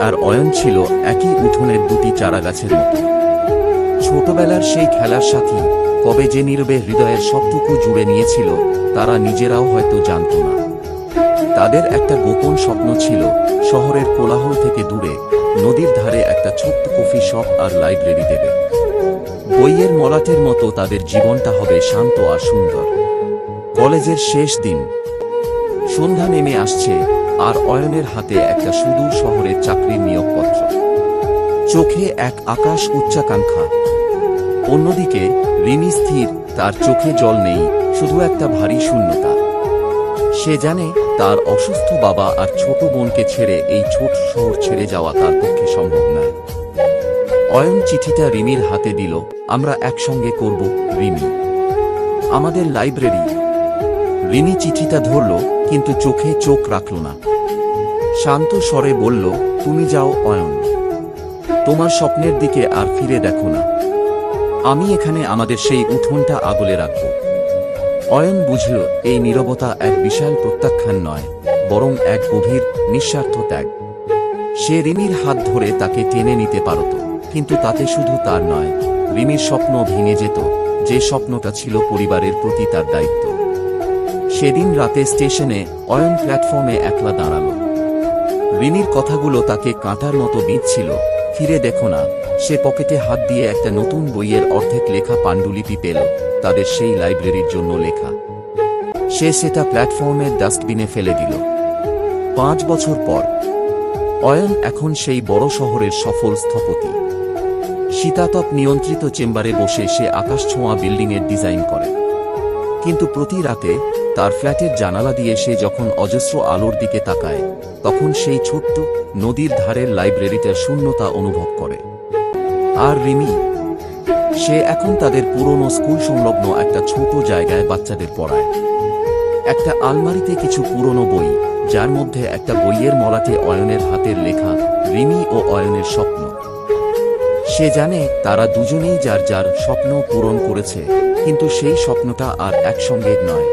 আর অয়ন ছিল একই উঠোনের দুটি চারাগাছের মতো। ছোটবেলার সেই খেলার সাথী কবে যে নীরবে হৃদয়ের সবটুকু জুড়ে নিয়েছিল, তারা নিজেরাও হয়তো জানত না। তাদের একটা গোপন স্বপ্ন ছিল, শহরের কোলাহল থেকে দূরে, নদীর ধারে একটা ছোট্ট কফি শপ আর লাইব্রেরি দেবে। বইয়ের মলাটের মতো তাদের জীবনটা হবে শান্ত আর সুন্দর। কলেজের শেষ দিন। সন্ধ্যা নেমে আসছে আর অয়নের হাতে একটা সুদূর শহরের নিয়োগপত্র চোখে এক আকাশ উচ্চাকাঙ্ক্ষা। অন্যদিকে, রিমি স্থির, তার চোখে জল নেই, শুধু একটা ভারী শূন্যতা। সে জানে তার অসুস্থ বাবা আর ছোট বোনকে ছেড়ে এই ছোট শহর ছেড়ে যাওয়া তার পক্ষে সম্ভব নয়। অয়ন চিঠিটা রিমির হাতে দিল, আমরা একসঙ্গে করব, রিমি। আমাদের লাইব্রেরি। রিমি চিঠিটা ধরল, কিন্তু চোখে চোখ রাখল না। শান্ত স্বরে বলল, তুমি যাও, অয়ন। তোমার স্বপ্নের দিকে আর ফিরে দেখো না। আমি এখানে আমাদের সেই উঠোনটা আগলে রাখব। অয়ন বুঝল, এই নীরবতা এক বিশাল প্রত্যাখ্যান নয়, বরং এক গভীর নিঃস্বার্থ ত্যাগ। সে রিমির হাত ধরে তাকে টেনে নিতে পারত, কিন্তু তাতে শুধু তার নয়, রিমির স্বপ্ন ভেঙে যেত, যে স্বপ্নটা ছিল পরিবারের প্রতি তার দায়িত্ব। সেদিন রাতে স্টেশনে অয়ন প্ল্যাটফর্মে একলা দাঁড়াল। রিমির কথাগুলো তাকে কাঁটার মতো বিঁধছিল ফিরে দেখো না। সে পকেটে হাত দিয়ে একটা নতুন বইয়ের অর্ধেক লেখা পাণ্ডুলিপি পেল, তাদের সেই লাইব্রেরির জন্য লেখা। সে সেটা প্ল্যাটফর্মের ডাস্টবিনে ফেলে দিল। পাঁচ বছর পর, অয়ন এখন সেই বড় শহরের সফল স্থপতি। শীতাতপ নিয়ন্ত্রিত চেম্বারে বসে সে আকাশ ছোঁয়া বিল্ডিংয়ের ডিজাইন করে। কিন্তু প্রতি রাতে তার ফ্ল্যাটের জানালা দিয়ে সে যখন অজস্র আলোর দিকে তাকায়, তখন সেই ছোট্ট নদীর ধারের লাইব্রেরিটার শূন্যতা অনুভব করে। আর রিমি, সে এখন তাদের পুরনো স্কুল সংলগ্ন একটা ছোট জায়গায় বাচ্চাদের পড়ায়। একটা আলমারিতে কিছু পুরনো বই, যার মধ্যে একটা বইয়ের মলাটে অয়নের হাতের লেখা রিমি ও অয়নের স্বপ্ন। সে জানে তারা দুজনেই যার যার স্বপ্ন পূরণ করেছে, কিন্তু সেই স্বপ্নটা আর একসঙ্গে নয়।